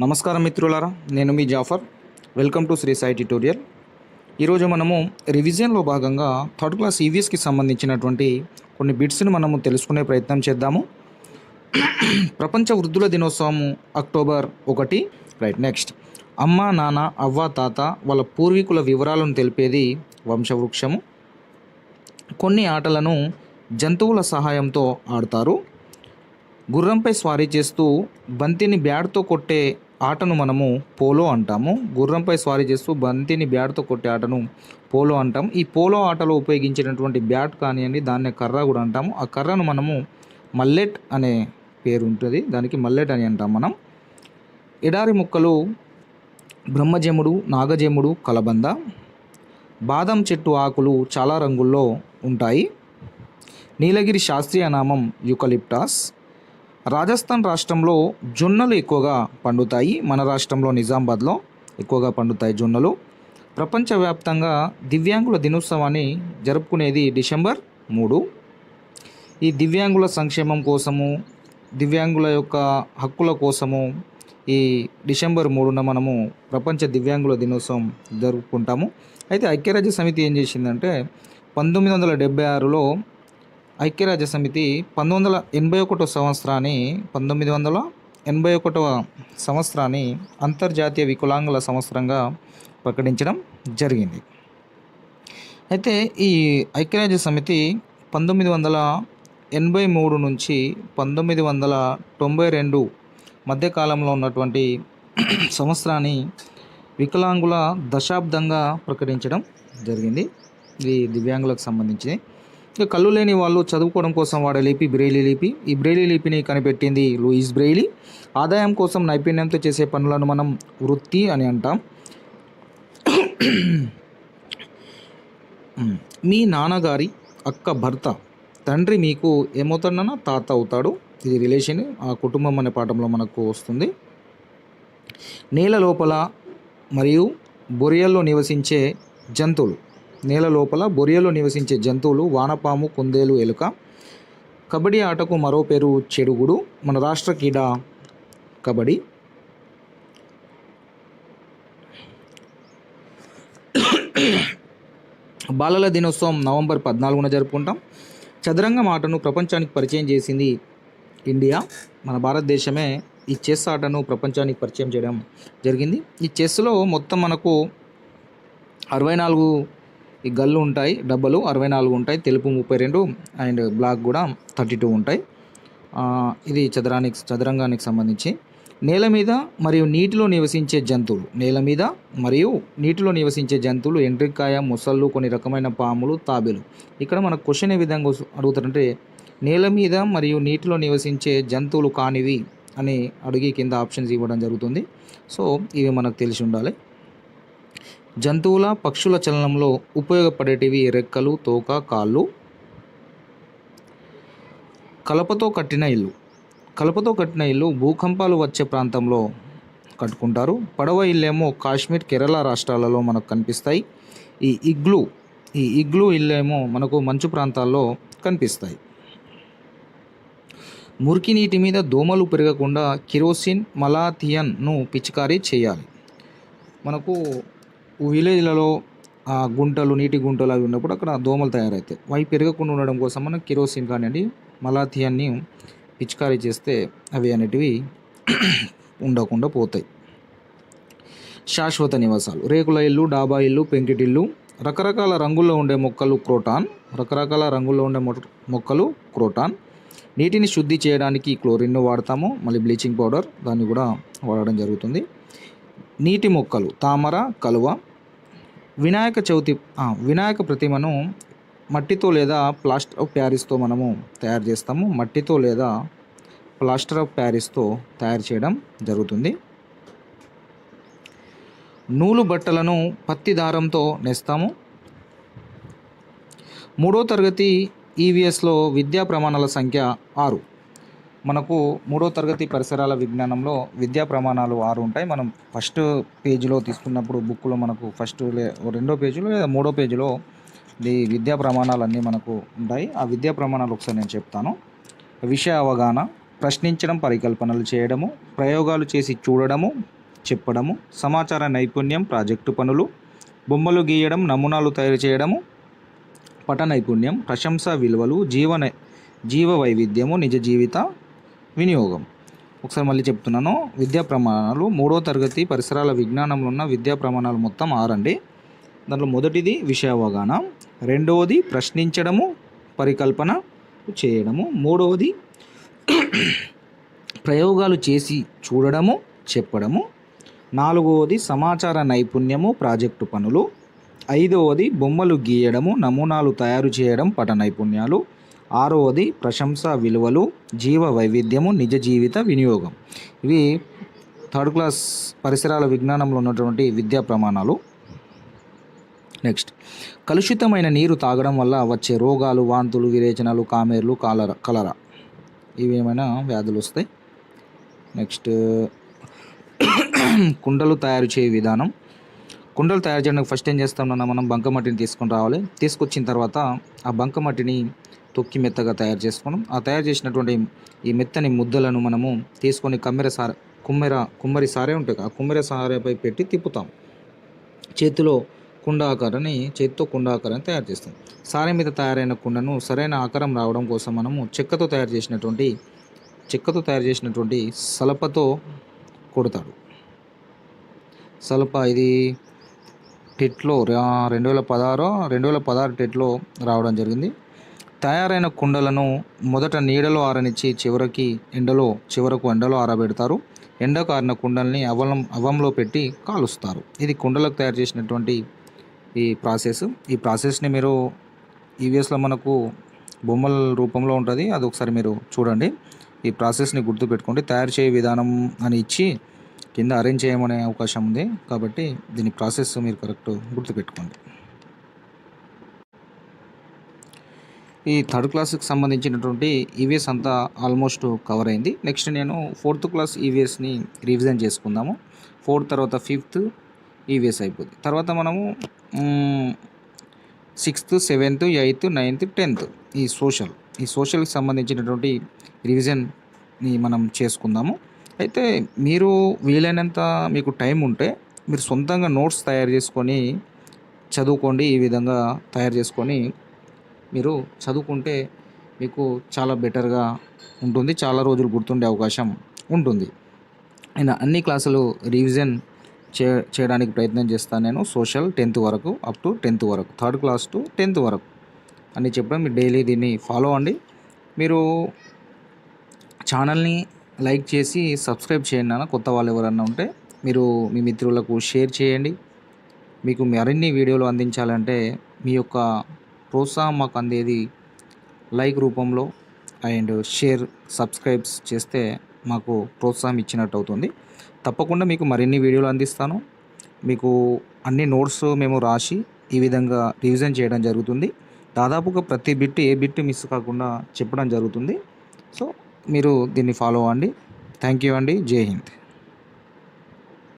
నమస్కారం మిత్రులారా నేను మీ Jafar. Welcome to Shri Sai tutorial ఈరోజు మనము రివిజన్లో భాగంగా థర్డ్ క్లాస్ ఈవీఎస్కి సంబంధించినటువంటి కొన్ని బిట్స్ని మనము తెలుసుకునే ప్రయత్నం చేద్దాము. ప్రపంచ వృద్ధుల దినోత్సవం అక్టోబర్ ఒకటి. రైట్ నెక్స్ట్ అమ్మ నాన్న అవ్వ తాత వాళ్ళ పూర్వీకుల వివరాలను తెలిపేది వంశవృక్షము. కొన్ని ఆటలను జంతువుల సహాయంతో ఆడతారు. గుర్రంపై స్వారీ చేస్తూ బంతిని బ్యాట్తో కొట్టే ఆటను మనము పోలో అంటాము. గుర్రంపై స్వారీ చేస్తూ బంతిని బ్యాట్తో కొట్టే ఆటను పోలో అంటాం ఈ పోలో ఆటలో ఉపయోగించినటువంటి బ్యాట్ కానివ్వండి దాన్ని కర్ర కూడా అంటాము. ఆ కర్రను మనము మల్లెట్ అనే పేరు ఉంటుంది. దానికి మల్లెట్ అని అంటాం మనం. ఎడారి ముక్కలు బ్రహ్మజముడు నాగజముడు కలబంద. బాదం చెట్టు ఆకులు చాలా రంగుల్లో ఉంటాయి. నీలగిరి శాస్త్రీయ నామం యూకలిప్టాస్. రాజస్థాన్ రాష్ట్రంలో జొన్నలు ఎక్కువగా పండుతాయి. మన రాష్ట్రంలో నిజామాబాద్లో ఎక్కువగా పండుతాయి జొన్నలు. ప్రపంచవ్యాప్తంగా దివ్యాంగుల దినోత్సవాన్ని జరుపుకునేది డిసెంబర్ మూడు. ఈ దివ్యాంగుల సంక్షేమం కోసము దివ్యాంగుల యొక్క హక్కుల కోసము ఈ డిసెంబర్ మూడున మనము ప్రపంచ దివ్యాంగుల దినోత్సవం జరుపుకుంటాము. అయితే ఐక్యరాజ్య సమితి ఏం చేసిందంటే పంతొమ్మిది వందల డెబ్బై ఆరులో ఐక్యరాజ్య సమితి పంతొమ్మిది వందల ఎనభై ఒకటో సంవత్సరాన్ని పంతొమ్మిది వందల ఎనభై ఒకటవ సంవత్సరాన్ని అంతర్జాతీయ వికలాంగుల సంవత్సరంగా ప్రకటించడం జరిగింది. అయితే ఈ ఐక్యరాజ్య సమితి పంతొమ్మిది వందల ఎనభై మూడు నుంచి పంతొమ్మిది వందల తొంభై రెండు మధ్యకాలంలో ఉన్నటువంటి సంవత్సరాన్ని వికలాంగుల దశాబ్దంగా ప్రకటించడం జరిగింది. ఇది దివ్యాంగులకు సంబంధించి ఇక కళ్ళు లేని వాళ్ళు చదువుకోవడం కోసం వాడే లిపి బ్రెయిలీ లిపి. ఈ బ్రెయిలీ లిపిని కనిపెట్టింది లూయిస్ బ్రెయిలీ. ఆదాయం కోసం నైపుణ్యంతో చేసే పనులను మనం వృత్తి అని అంటాం. మీ నాన్నగారి అక్క భర్త తండ్రి మీకు ఏమవుతాడన్న తాత అవుతాడు. ఇది రిలేషన్ ఆ కుటుంబం అనే పాఠంలో మనకు వస్తుంది. నేల లోపల మరియు బొరియల్లో నివసించే జంతువులు. నేల లోపల బొరియలో నివసించే జంతువులు వానపాము కుందేలు ఎలుక. కబడ్డీ ఆటకు మరో పేరు చెడుగుడు. మన రాష్ట్ర క్రీడ కబడ్డీ. బాలల దినోత్సవం నవంబర్ పద్నాలుగున జరుపుకుంటాం. చదరంగం ఆటను ప్రపంచానికి పరిచయం చేసింది ఇండియా. మన భారతదేశమే ఈ చెస్ ఆటను ప్రపంచానికి పరిచయం చేయడం జరిగింది. ఈ చెస్లో మొత్తం మనకు అరవై నాలుగు ఈ గల్లు ఉంటాయి డబ్బలు అరవై నాలుగు ఉంటాయి తెలుపు ముప్పై రెండు అండ్ బ్లాక్ కూడా థర్టీ టూ ఉంటాయి. ఇది చదరానికి చదరంగానికి సంబంధించి. నేల మీద మరియు నీటిలో నివసించే జంతువులు నేల మీద మరియు నీటిలో నివసించే జంతువులు ఎండ్రికాయ ముసళ్ళు కొన్ని రకమైన పాములు తాబేలు. ఇక్కడ మనకు క్వశ్చన్ ఏ విధంగా అడుగుతారంటే నేల మీద మరియు నీటిలో నివసించే జంతువులు కానివి అని అడిగి కింద ఆప్షన్స్ ఇవ్వడం జరుగుతుంది. సో ఇవి మనకు తెలిసి ఉండాలి. జంతువుల పక్షుల చలనంలో ఉపయోగపడేటివి రెక్కలు తోక కాళ్ళు. కలపతో కట్టిన ఇల్లు. కలపతో కట్టిన ఇల్లు భూకంపాలు వచ్చే ప్రాంతంలో కట్టుకుంటారు. పడవ ఇల్లేమో కాశ్మీర్ కేరళ రాష్ట్రాలలో మనకు కనిపిస్తాయి. ఈ ఇగ్లు ఈ ఇగ్లు ఇల్లేమో మనకు మంచు ప్రాంతాల్లో కనిపిస్తాయి. మురికి నీటి మీద దోమలు పెరగకుండా కిరోసిన్ మలాథియన్ను పిచికారీ చేయాలి. మనకు విలేజ్లలో ఆ గుంటలు నీటి గుంటలు అవి ఉన్నప్పుడు అక్కడ దోమలు తయారవుతాయి అవి పెరగకుండా ఉండడం కోసం మనం కిరోసిన్ కానివ్వండి మలాథియాన్ని పిచికారీ చేస్తే అవి అనేటివి ఉండకుండా పోతాయి. శాశ్వత నివాసాలు. రేకుల ఇల్లు డాబా ఇల్లు పెంకిటిల్లు రకరకాల రంగుల్లో ఉండే మొక్కలు క్రోటాన్ రకరకాల రంగుల్లో ఉండే మొక్కలు క్రోటాన్. నీటిని శుద్ధి చేయడానికి క్లోరిన్ను వాడతాము. మళ్ళీ బ్లీచింగ్ పౌడర్ దాన్ని కూడా వాడడం జరుగుతుంది. నీటి మొక్కలు తామర కలువ వినాయక చవితి వినాయక ప్రతిమను మట్టితో లేదా ప్లాస్టర్ ఆఫ్ ప్యారిస్తో మనము తయారు చేస్తాము. మట్టితో లేదా ప్లాస్టర్ ఆఫ్ ప్యారిస్తో తయారు చేయడం జరుగుతుంది. నూలు బట్టలను పత్తి దారంతో నేస్తాము. మూడో తరగతి ఈవీఎస్లో విద్యా ప్రమాణాల సంఖ్య ఆరు. మనకు మూడో తరగతి పరిసరాల విజ్ఞానంలో విద్యా ప్రమాణాలు ఆరు ఉంటాయి. మనం ఫస్ట్ పేజీలో తీసుకున్నప్పుడు బుక్లో మనకు ఫస్ట్ లే రెండో పేజీలో లేదా మూడో పేజీలో ఈ విద్యా ప్రమాణాలు అన్నీ మనకు ఉంటాయి. ఆ విద్యా ప్రమాణాలు ఒకసారి నేను చెప్తాను. విషయ అవగాహన ప్రశ్నించడం పరికల్పనలు చేయడము ప్రయోగాలు చేసి చూడడము చెప్పడము సమాచార నైపుణ్యం ప్రాజెక్టు పనులు బొమ్మలు గీయడం నమూనాలు తయారు చేయడము పట నైపుణ్యం ప్రశంస విలువలు జీవన జీవ వైవిధ్యము నిజ జీవిత వినియోగం. ఒకసారి మళ్ళీ చెప్తున్నాను. విద్యా ప్రమాణాలు మూడో తరగతి పరిసరాల విజ్ఞానంలో ఉన్న విద్యా ప్రమాణాలు మొత్తం ఆరండి. దాంట్లో మొదటిది విషయ అవగాహన రెండవది ప్రశ్నించడము పరికల్పన చేయడము మూడవది ప్రయోగాలు చేసి చూడడము చెప్పడము నాలుగవది సమాచార నైపుణ్యము ప్రాజెక్టు పనులు ఐదవది బొమ్మలు గీయడము నమూనాలు తయారు చేయడం పట నైపుణ్యాలు ఆరవది ప్రశంస విలువలు జీవ వైవిధ్యము నిజ జీవిత వినియోగం. ఇవి థర్డ్ క్లాస్ పరిసరాల విజ్ఞానంలో ఉన్నటువంటి విద్యా ప్రమాణాలు. నెక్స్ట్ కలుషితమైన నీరు తాగడం వల్ల వచ్చే రోగాలు వాంతులు విరేచనాలు కామేర్లు కాలర కలరా. ఇవి ఏమైనా వ్యాధులు వస్తాయి నెక్స్ట్ కుండలు తయారు చేయ విధానం. కుండలు తయారు చేయడానికి ఫస్ట్ ఏం చేస్తామన్నా మనం బంకమట్టిని తీసుకొని రావాలి. తీసుకొచ్చిన తర్వాత ఆ బంకమట్టిని తొక్కి మెత్తగా తయారు చేసుకోవడం ఆ తయారు చేసినటువంటి ఈ మెత్తని ముద్దలను మనము తీసుకొని కమ్మెర సార కుమ్మెర కుమ్మరి సారే ఉంటుంది ఆ కుమ్మెర సారేపై పెట్టి తిప్పుతాం. చేతిలో కుండ ఆకారాన్ని చేతితో కుండ ఆకారాన్ని తయారు చేస్తాం. సారే మీద తయారైన కుండను సరైన ఆకారం రావడం కోసం మనము చెక్కతో తయారు చేసినటువంటి చెక్కతో తయారు చేసినటువంటి సలపతో కొడతాడు. సలప ఇది టెట్లో రెండు వేల పదహారు రెండు వేల పదహారు టెట్లో రావడం జరిగింది. తయారైన కుండలను మొదట నీడలో ఆరనిచ్చి చివరికి ఎండలో చివరకు ఎండలో ఆరబెడతారు. ఎండకు ఆరిన కుండల్ని అవలం అవంలో పెట్టి కాలుస్తారు. ఇది కుండలకు తయారు చేసినటువంటి ఈ ప్రాసెస్. ఈ ప్రాసెస్ని మీరు ఈవీఎస్లో మనకు బొమ్మల రూపంలో ఉంటుంది. అది ఒకసారి మీరు చూడండి. ఈ ప్రాసెస్ని గుర్తుపెట్టుకోండి. తయారు చేయ విధానం అని ఇచ్చి కింద అరేంజ్ చేయమనే అవకాశం ఉంది. కాబట్టి దీని ప్రాసెస్ మీరు కరెక్ట్ గుర్తుపెట్టుకోండి. ఈ థర్డ్ క్లాస్కి సంబంధించినటువంటి ఈవీఎస్ అంతా ఆల్మోస్ట్ కవర్ అయింది. నెక్స్ట్ నేను ఫోర్త్ క్లాస్ ఈవీఎస్ని రివిజన్ చేసుకుందాము. ఫోర్త్ తర్వాత ఫిఫ్త్ ఈవీఎస్ అయిపోద్ది. తర్వాత మనము sixth seventh eighth ninth tenth ఈ సోషల్ ఈ సోషల్కి సంబంధించినటువంటి రివిజన్ని మనం చేసుకుందాము. అయితే మీరు వీలైనంత మీకు టైం ఉంటే మీరు సొంతంగా నోట్స్ తయారు చేసుకొని చదువుకోండి ఈ విధంగా తయారు చేసుకొని మీరు చదువుకుంటే మీకు చాలా బెటర్గా ఉంటుంది. చాలా రోజులు గుర్తుండే అవకాశం ఉంటుంది. నేను అన్ని క్లాసులు రివిజన్ చే చేయడానికి ప్రయత్నం చేస్తాను నేను. సోషల్ టెన్త్ వరకు అప్ టు టెన్త్ వరకు థర్డ్ క్లాస్ టు టెన్త్ వరకు అని చెప్పడం. మీరు డైలీ దీన్ని ఫాలో అండి మీరు ఛానల్ని లైక్ చేసి సబ్స్క్రైబ్ చేయండి నాన్న. కొత్త వాళ్ళు ఎవరన్నా ఉంటే మీరు మీ మిత్రులకు షేర్ చేయండి. మీకు మరిన్ని వీడియోలు అందించాలంటే మీ యొక్క ప్రోత్సాహం మాకు అందేది లైక్ రూపంలో అండ్ షేర్ సబ్స్క్రైబ్స్ చేస్తే మాకు ప్రోత్సాహం ఇచ్చినట్టు అవుతుంది తప్పకుండా మీకు మరిన్ని వీడియోలు అందిస్తాను. మీకు అన్ని నోట్స్ మేము రాసి ఈ విధంగా రివిజన్ చేయడం జరుగుతుంది. దాదాపుగా ప్రతి బిట్ ఏ బిట్ మిస్ కాకుండా చెప్పడం జరుగుతుంది. సో మీరు దీన్ని ఫాలో అవ్వండి. థ్యాంక్ యూ అండి. జై హింద్.